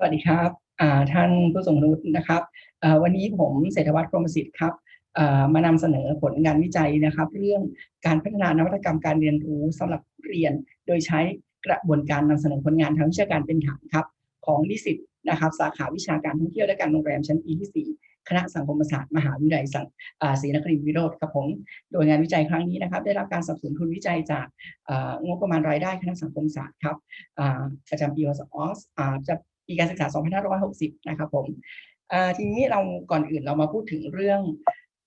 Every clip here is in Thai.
สวัสดีครับท่านผู้ทรงรู้นะครับวันนี้ผมเศรษฐวัฒน์พรมสิทธิ์ครับมานำเสนอผลงานวิจัยนะครับ เรื่องการพัฒนานวัตกรรมการเรียนรู้สำหรับเรียน โดยใช้กระบวนการนำเสนอผลงานทางวิชาการเป็นฐานครับ ของนิสิตนะครับ สาขาวิชาการท่องเที่ยวและการโรงแรมชั้นปีที่ 4 คณะสังคมศาสตร์มหาวิทยาลัยสังศรีนครินทร์วิโรธครับผมโดยงานวิจัยครั้งนี้นะครับ ได้รับการสนับสนุนทุนวิจัยจากงบประมาณรายได้คณะสังคมศาสตร์ครับประจำปีพศอ่าจะ ปีการศึกษา 2560 นะครับผมทีนี้เราก่อนอื่นเรามาพูดถึงเรื่อง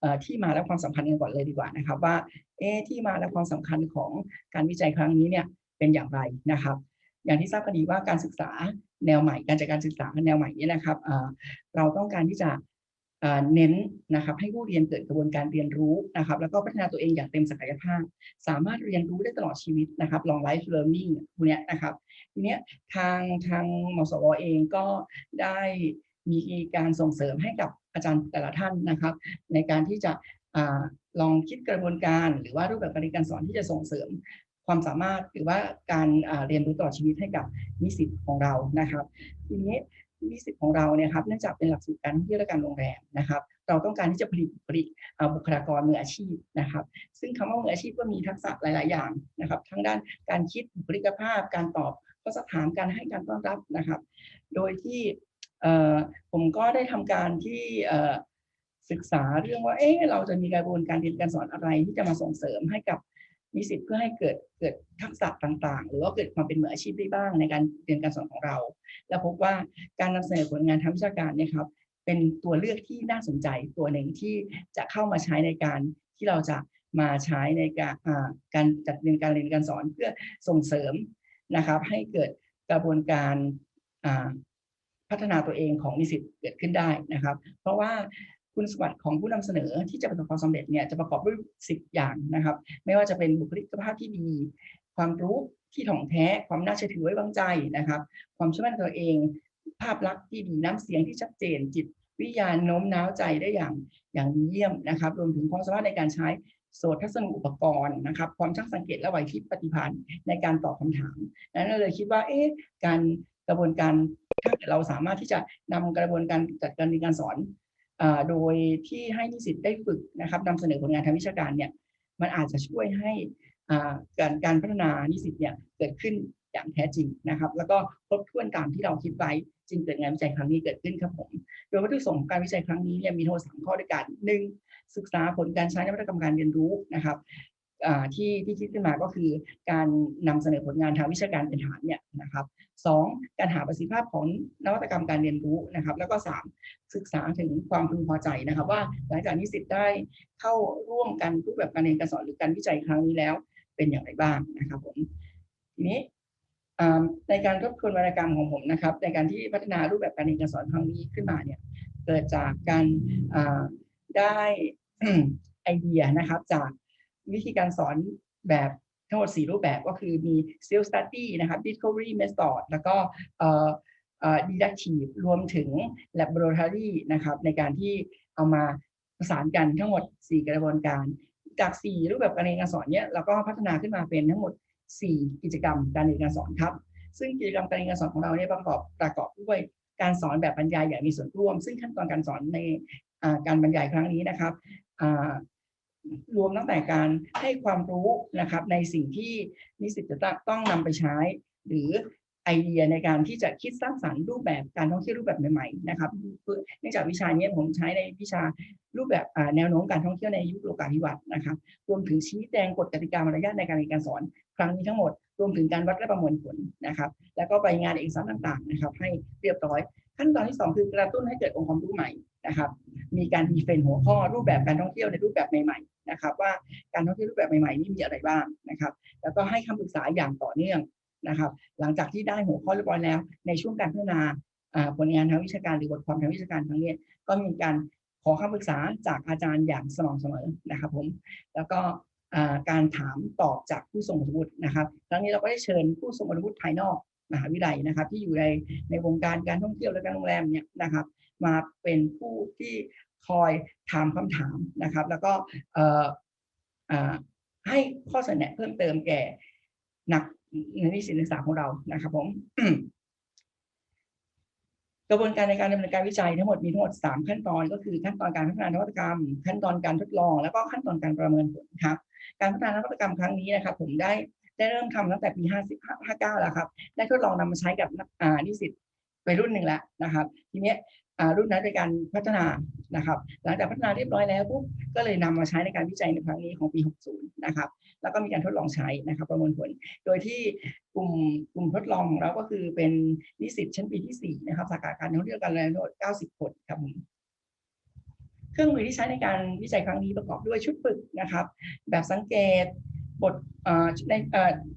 อที่มาและความสำคัญกันก่อนเลยดีกว่านะครับ ว่าเอ๊ที่มาและความสำคัญของการวิจัยครั้งนี้เนี่ยเป็นอย่างไรนะครับ อย่างที่ทราบกันดีว่าการศึกษาแนวใหม่ การจัดการศึกษาแนวใหม่นี้นะครับเราต้องการที่จะเน้นนะครับให้ผู้เรียนเกิดกระบวนการเรียนรู้นะครับ แล้วก็พัฒนาตัวเองอย่างเต็มศักยภาพ สามารถเรียนรู้ได้ตลอดชีวิตนะครับ long life learning พวกนี้นะครับ ทีเนี้ยทางทางมสวเองก็ได้มีการส่งเสริมให้กับอาจารย์แต่ละท่านนะครับ ในการที่จะอลองคิดกระบวนการ หรือว่ารูปแบบการเรียนการสอนที่จะส่งเสริมความสามารถหรือว่าการเรียนรู้ตลอดชีวิตให้กับนิสิตของเรานะครับ ทีนี้นิสิตของเราเนี่ยครับเนื่องจากเป็นหลักสูตรการท่องเที่ยวและการโรงแรมนะครับ เราต้องการที่จะผลิตผลิตบุคลากรมืออาชีพนะครับ ซึ่งคำว่ามืออาชีพก็มีทักษะหลาย ๆ อย่างนะครับ ทั้งด้านการคิดบุคลิกภาพ การตอบ ข้อสักถามการให้การต้อนรับนะครับ โดยที่ผมก็ได้ทำการที่ศึกษาเรื่องว่าเอ๊ะเราจะมีกระบวนการเรียนการสอนอะไรที่จะมาส่งเสริมให้กับนิสิตเพื่อให้เกิดเกิดทักษะต่างๆ หรือว่าเกิดความเป็นมืออาชีพได้บ้างในการเรียนการสอนของเรา แล้วพบว่าการนำเสนอผลงานทางวิชาการเนี่ยครับ เป็นตัวเลือกที่น่าสนใจตัวหนึ่งที่จะเข้ามาใช้ในการที่เราจะมาใช้ในการการจัดเรียนการเรียนการสอนเพื่อส่งเสริม นะครับ ให้เกิดกระบวนการพัฒนาตัวเองของนิสิตเกิดขึ้นได้นะครับ เพราะว่าคุณสมบัติของผู้นำเสนอที่จะประสบความสำเร็จเนี่ยจะประกอบด้วยสิบอย่างนะครับ ไม่ว่าจะเป็นบุคลิกภาพที่ดี ความรู้ที่ถ่องแท้ ความน่าเชื่อถือไว้วางใจนะครับ ความเชื่อมั่นตัวเอง ภาพลักษณ์ที่ดีน้ำเสียงที่ชัดเจนจิตวิทยาณโน้มน้าวใจได้อย่างอย่างดีเยี่ยมนะครับ รวมถึงความสามารถในการใช้ โสทัศนอุปกรณ์นะครับความช่างสังเกตและไหวพริบปฏิภาณในการตอบคำถามนั้นเลยคิดว่าเอ๊ะการกระบวนการถ้าเกิดเราสามารถที่จะนำกระบวนการจัดการเรียนการสอนอ่าโดยที่ให้นิสิตได้ฝึกนะครับนำเสนอผลงานทางวิชาการเนี่ยมันอาจจะช่วยให้อ่าการการพัฒนานิสิตเนี่ยเกิดขึ้นอย่างแท้จริงนะครับ แล้วก็ครบถ้วนตามที่เราคิดไว้จึงเกิดงานวิจัยครั้งนี้เกิดขึ้นครับผม โดยวัตถุประสงค์ของการวิจัยครั้งนี้เนี่ยมีทั้งหมดสามข้อด้วยกันหนึ่ง ศึกษาผลการใช้นวัตกรรมการเรียนรู้นะครับที่ที่คิดขึ้นมาก็คือการนำเสนอผลงานทางวิชาการเป็นฐานเนี่ยนะครับสองการหาประสิทธิภาพของนวัตกรรมการเรียนรู้นะครับ แล้วก็สามศึกษาถึงความพึงพอใจนะครับ ว่าหลังจากนิสิตได้เข้าร่วมกันรูปแบบการเรียนการสอนหรือการวิจัยครั้งนี้แล้ว เป็นอย่างไรบ้างนะครับผมทีนี้ในการทบทวนวรรณกรรมของผมนะครับ ในการที่พัฒนารูปแบบการเรียนการสอนครั้งนี้ขึ้นมาเนี่ยเกิดจากการได้ ไอเดียนะครับจากวิธีการสอนแบบทั้งหมด 4 รูปแบบก็คือมี self study นะครับ discovery method แล้วก็เอ่อ deductive รวมถึง laboratory นะครับในการที่เอามาประสานกันทั้งหมด 4 กระบวนการ จาก 4 รูปแบบการเรียนการสอนเนี่ยเราก็พัฒนาขึ้นมาเป็นทั้งหมด 4 กิจกรรมการเรียนการสอนครับ ซึ่งกิจกรรมการเรียนการสอนของเราเนี่ยประกอบประกอบด้วยการสอนแบบบรรยายอย่างมีส่วนร่วม ซึ่งขั้นตอนการสอนใน การบรรยายครั้งนี้นะครับรวมตั้งแต่การให้ความรู้นะครับในสิ่งที่นิสิตจะต้องนำไปใช้ หรือ ไอเดียในการที่จะคิดสร้างสรรค์รูปแบบการท่องเที่ยวรูปแบบใหม่ๆนะครับเนื่องจากวิชานี้ผมใช้ในวิชารูปแบบอ่าแนวโน้มการท่องเที่ยวในยุคโลกาภิวัตน์นะครับ รวมถึงชี้แจงกฎกติกามารยาทในการเรียนการสอน ครั้งนี้ทั้งหมด รวมถึงการวัดและประมวลผลนะครับ แล้วก็ใบงานเอกสารต่างๆนะครับ ให้เรียบร้อย ขั้นตอนที่ 2 คือกระตุ้นให้เกิดองค์ความรู้ใหม่นะครับ มีการดีเฟนหัวข้อรูปแบบการท่องเที่ยวในรูปแบบใหม่ๆนะครับ ว่าการท่องเที่ยวรูปแบบใหม่ๆนี่มีอะไรบ้างนะครับ แล้วก็ให้คำปรึกษาอย่างต่อเนื่อง นะครับ หลังจากที่ได้หัวข้อเรียบร้อยแล้ว ในช่วงการพัฒนาผลงานทางวิชาการหรือบทความทางวิชาการครั้งนี้ก็มีการขอคำปรึกษาจากอาจารย์อย่างสม่ำเสมอนะครับผมแล้วก็การถามตอบจากผู้ทรงคุณวุฒินะครับครั้งนี้เราก็ได้เชิญผู้ทรงคุณวุฒิภายนอกมหาวิทยาลัยนะครับ ที่อยู่ในในวงการการท่องเที่ยวและการโรงแรมเนี่ยนะครับ มาเป็นผู้ที่คอยถามคำถามนะครับ แล้วก็ให้ข้อเสนอเพิ่มเติมแก่นัก นิสิตนักศึกษาของเรานะครับผมกระบวนการในการดำเนินการวิจัยทั้งหมดมีทั้งหมด 3 ขั้นตอนก็คือขั้นตอนการพัฒนานวัตกรรม ขั้นตอนการทดลอง แล้วก็ขั้นตอนการประเมินผลครับ การพัฒนานวัตกรรมครั้งนี้นะครับ ผมได้ได้เริ่มทำตั้งแต่ปี 50 59 แล้วครับ ได้ทดลองนำมาใช้กับอนิสิตไปรุ่นหนึ่งแล้วนะครับ ทีเนี้ย รุ่นนั้นเป็นการพัฒนานะครับ หลังจากพัฒนาเรียบร้อยแล้วปุ๊บก็เลยนำมาใช้ในการวิจัยในครั้งนี้ของปี 60 นะครับ แล้วก็มีการทดลองใช้นะครับประมินผล โดยที่กลุ่มกลุ่มทดลองของเราก็คือเป็นนิสิตชั้นปีที่ 4 นะครับสาขาการท่องเที่ยวการเรียนทั้90 คนครับผมเครื่องมือที่ใช้ในการวิจัยครั้งนี้ประกอบด้วยชุดฝึกนะครับ แบบสังเกตบทอใน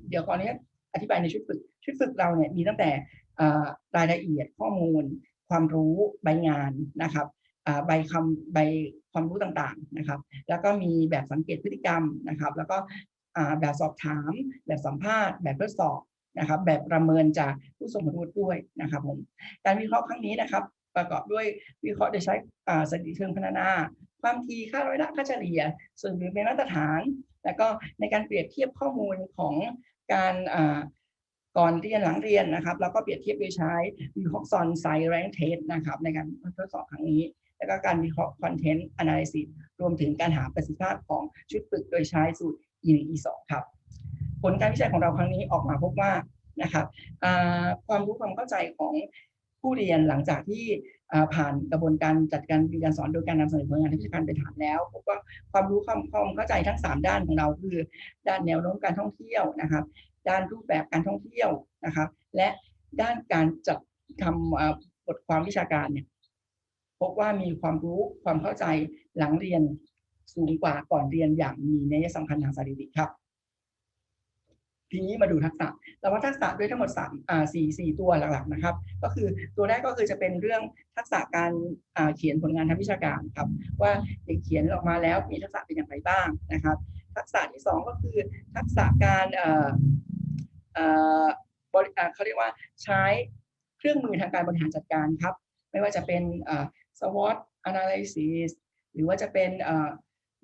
เดี๋ยวก่อนนี้อธิบายในชุดฝึก ชุดฝึกเราเนี่ยมีตั้งแต่รายละเอียดข้อมูล ความรู้ใบงานนะครับใบคำใบความรู้ต่างๆนะครับ แล้วก็มีแบบสังเกตพฤติกรรมนะครับ แล้วก็แบบสอบถาม แบบสัมภาษณ์ แบบทดสอบนะครับ แบบประเมินจากผู้ทรงคุณวุฒิด้วยนะครับผมการวิเคราะห์ครั้งนี้นะครับ ประกอบด้วยวิเคราะห์โดยใช้สถิติเชิงพรรณนา ความถี่ค่าร้อยละค่าเฉลี่ย ส่วนหรือเป็นมาตรฐาน แล้วก็ในการเปรียบเทียบข้อมูลของการ ก่อนเรียนหลังเรียนนะครับแล้วก็เปรียบเทียบโดยใช้วิเคราะห์ซอนไซแรงเทสนะครับในการทดสอบครั้งนี้ แล้วก็การวิเคราะห์คอนเทนต์ analysis รวมถึงการหาประสิทธิภาพของชุดฝึกโดยใช้สูตร E1 E2 ครับ ผลการวิจัยของเราครั้งนี้ออกมาพบว่านะครับความรู้ความเข้าใจของผู้เรียนหลังจากที่ผ่านกระบวนการจัดการเรียนการสอนโดยการนำเสนอผลงานทางวิชาการไปฐานแล้วพบว่าความรู้ความความเข้าใจทั้ง 3 ด้านของเราคือ ด้านแนวโน้มการท่องเที่ยวนะครับ ด้านรูปแบบการท่องเที่ยวนะครับและด้านการจัดทำบทความวิชาการเนี่ยพบว่ามีความรู้ความเข้าใจหลังเรียนสูงกว่าก่อนเรียนอย่างมีนัยสำคัญทางสถิติครับ ทีนี้มาดูทักษะเราว่าทักษะด้วยทั้งหมดสามอ่าสี่สี่ตัวหลักๆนะครับ ก็คือตัวแรกก็คือจะเป็นเรื่องทักษะการอ่าเขียนผลงานทางวิชาการครับ ว่าเด็กเขียนออกมาแล้วมีทักษะเป็นอย่างไรบ้างนะครับ ทักษะที่สองก็คือทักษะการ เขาเรียกว่าใช้เครื่องมือทางการบริหารจัดการครับ ไม่ว่าจะเป็นเอ่อ SWOT analysis หรือว่าจะเป็นเอ่อ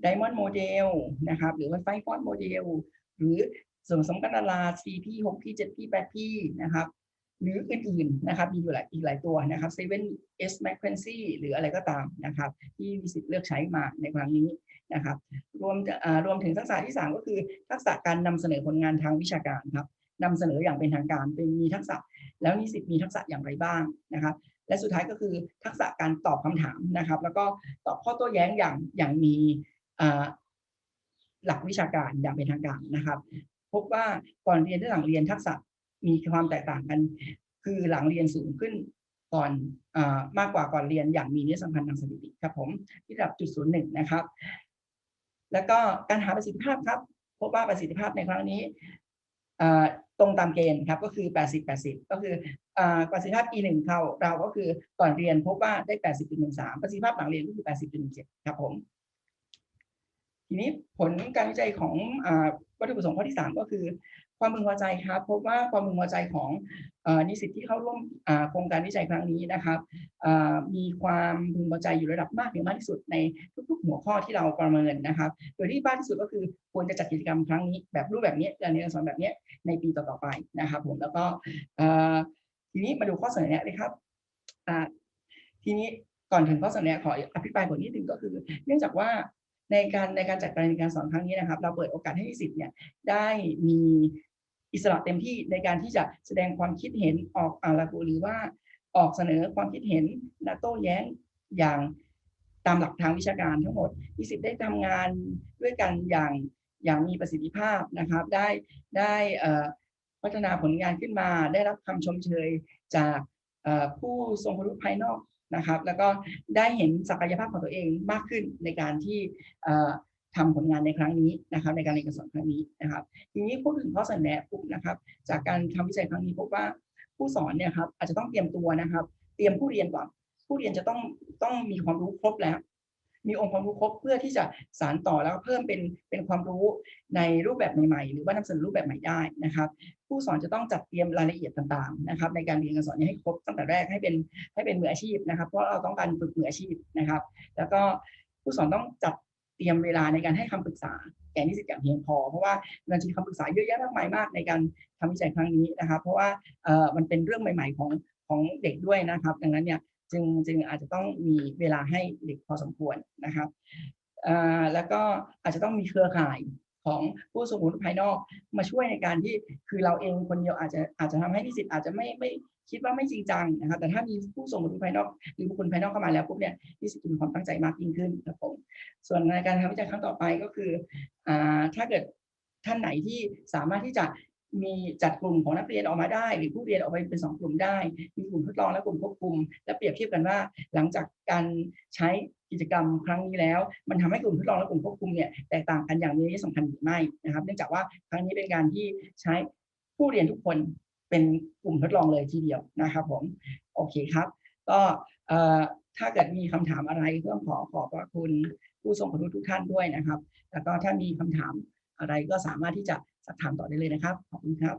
Diamond Model นะครับหรือว่า Five Point Model หรือส่วนสมกันตลาด 4P 6P 7P 8P นะครับหรืออื่นๆนะครับมีอยู่หลายอีกหลายตัวนะครับ 7S m a c q u e n c y หรืออะไรก็ตามนะครับที่มีสิทธิ์เลือกใช้มาในครั้งนี้นะครับรวมรวมถึงทักษะที่ 3 ก็คือทักษะการนำเสนอผลงานทางวิชาการครับ นำเสนออย่างเป็นทางการ เป็นมีทักษะ แล้วนิสิตมีทักษะอย่างไรบ้างนะครับ และสุดท้ายก็คือทักษะการตอบคำถามนะครับ แล้วก็ตอบข้อโต้แย้งอย่างอย่างมีหลักวิชาการอย่างเป็นทางการนะครับ พบว่าก่อนเรียนและหลังเรียนทักษะมีความแตกต่างกัน คือหลังเรียนสูงขึ้นก่อนอมากกว่าก่อนเรียนอย่างมีนิสัยสำคัญทางสถิติครับผมที่ระดับจุดศูนย์หนึ่งนะครับ แล้วก็การหาประสิทธิภาพครับ พบว่าประสิทธิภาพในครั้งนี้ ตรงตามเกณฑ์ครับก็คือ 80 80 ก็คือประสิทธิภาพ E 1 เขาเราก็คือก่อนเรียนพบว่าได้ 80.13 ประสิทธิภาพหลังเรียนก็คือ 80.17 ครับผมทีนี้ผลการวิจัยของอวัตถุประสงค์ข้อที่ 3 ก็คือ ความพึงพอใจครับพบว่าความพึงพอใจของอนิสิตที่เข้าร่วมโครงการวิจัยครั้งนี้นะครับมีความพึงพอใจอยู่ระดับมากถึงมากที่สุดในทุกๆ หัวข้อที่เราประเมินนะครับ โดยที่มากที่สุดก็คือควรจะจัดกิจกรรมครั้งนี้แบบรูปแบบนี้การเรียนการสอนแบบนี้ในปีต่อๆไปนะครับผมแล้วก็ทีนี้มาดูข้อเสนอแนะเลยครับทีนี้ก่อนถึงข้อเสนอแนะขออภิปรายผลนิดนึงก็คือ เนื่องจากว่าในการในการจัดการเรียนการสอนครั้งนี้นะครับ เราเปิดโอกาสให้นิสิตเนี่ยได้มี อิสระเต็มที่ในการที่จะแสดงความคิดเห็นออกอารากูหรือว่าออกเสนอความคิดเห็นและโต้แย้งอย่างตามหลักทางวิชาการทั้งหมดนิสิตได้ทำงานด้วยกันอย่างอย่างมีประสิทธิภาพนะครับ ได้ได้พัฒนาผลงานขึ้นมา ได้รับคำชมเชยจากผู้ทรงคุณวุฒิภายนอกนะครับ แล้วก็ได้เห็นศักยภาพของตัวเองมากขึ้นในการที่ ทำผลงานในครั้งนี้นะครับ ในการเรียนการสอนครั้งนี้นะครับ ทีนี้พูดถึงข้อเสนอแนะปุ๊บนะครับ จากการทำวิจัยครั้งนี้พบว่าผู้สอนเนี่ยครับอาจจะต้องเตรียมตัวนะครับ เตรียมผู้เรียนก่อนผู้เรียนจะต้องต้องมีความรู้ครบแล้ว มีองค์ความรู้ครบเพื่อที่จะสานต่อแล้วเพิ่มเป็นเป็นความรู้ในรูปแบบใหม่ๆ หรือว่านำเสนอรูปแบบใหม่ได้นะครับ ผู้สอนจะต้องจัดเตรียมรายละเอียดต่างๆนะครับ ในการเรียนการสอนให้ครบตั้งแต่แรกให้เป็นให้เป็นมืออาชีพนะครับ เพราะเราต้องการฝึกมืออาชีพนะครับ แล้วก็ผู้สอนต้องจัด เตรียมเวลาในการให้คำปรึกษาแก่นิสิตอย่างเพียงพอ เพราะว่ามันจะมีคำปรึกษาเยอะแยะมากมายมากในการทำวิจัยครั้งนี้นะครับเพราะว่าเอ่อมันเป็นเรื่องใหม่ ๆ ของของเด็กด้วยนะครับ ดังนั้นเนี่ยจึงจึงอาจจะต้องมีเวลาให้เด็กพอสมควรนะครับอ่าแล้วก็อาจจะต้องมีเครือข่ายของผู้สมรู้ภายนอกมาช่วยในการที่คือเราเองคนเดียวอาจจะอาจจะทำให้นิสิตอาจจะไม่ไม่ คิดว่าไม่จริงจังนะครับแต่ถ้ามีผู้ส่งรู้ภายนอกหรือบุคคลภายนอกเข้ามาแล้วปุ๊บเนี่ยนิสิตจะมีความตั้งใจมากยิ่งขึ้นครับผมส่วนในการทำวิจัยครั้งต่อไปก็คืออ่าถ้าเกิดท่านไหนที่สามารถที่จะมีจัดกลุ่มของนักเรียนออกมาได้ หรือผู้เรียนออกไปเป็นสองกลุ่มได้ มีกลุ่มทดลองและกลุ่มควบคุม และเปรียบเทียบกันว่า หลังจากการใช้กิจกรรมครั้งนี้แล้ว มันทำให้กลุ่มทดลองและกลุ่มควบคุมเนี่ยแตกต่างกันอย่างมีนัยสำคัญหรือไม่นะครับ เนื่องจากว่าครั้งนี้เป็นการที่ใช้ผู้เรียนทุกคน เป็นกลุ่มทดลองเลยทีเดียวนะครับผมโอเคครับ ก็ถ้าเกิดมีคำถามอะไรเพื่องขอขอบพระคุณผู้ทรงคุณวุทุกท่านด้วยนะครับ แล้วก็ถ้ามีคำถามอะไรก็สามารถที่จะสักถามต่อได้เลยนะครับ ขอบคุณครับ